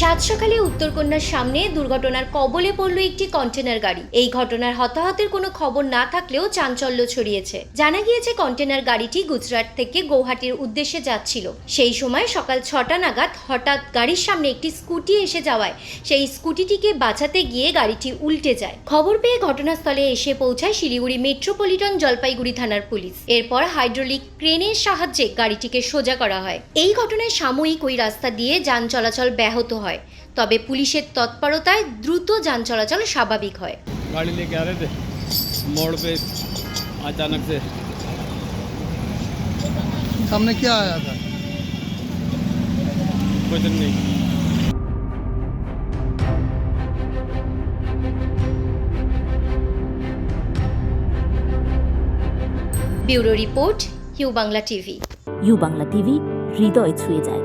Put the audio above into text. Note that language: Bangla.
সাত সকালে উত্তরকন্যার সামনে দুর্ঘটনার কবলে পড়ল একটি কন্টেনার গাড়ি। এই ঘটনার হতাহতের কোনো খবর না থাকলেও চাঞ্চল্য ছড়িয়েছে। জানা গিয়েছে কন্টেনার গাড়িটি গুজরাট থেকে গৌহাটির উদ্দেশ্যে যাচ্ছিল। সেই সময় সকাল ছটা নাগাদ হঠাৎ গাড়ির সামনে একটি স্কুটি এসে যাওয়ায় সেই স্কুটিটিকে বাঁচাতে গিয়ে গাড়িটি উল্টে যায়। খবর পেয়ে ঘটনাস্থলে এসে পৌঁছায় শিলিগুড়ি মেট্রোপলিটন জলপাইগুড়ি থানার পুলিশ। এরপর হাইড্রোলিক ক্রেনের সাহায্যে গাড়িটিকে সোজা করা হয়। এই ঘটনায় সাময়িক ওই রাস্তা দিয়ে যান চলাচল ব্যাহত হয়। তবে পুলিশের তৎপরতায় দ্রুত যান চলাচল স্বাভাবিক হয় गाड़ी लेके आ रहे थे मोड़ पे अचानक से सामने क्या आया था कुछ नहीं bureau report U Bangla TV U Bangla TV হৃদয় ছুঁয়ে যায়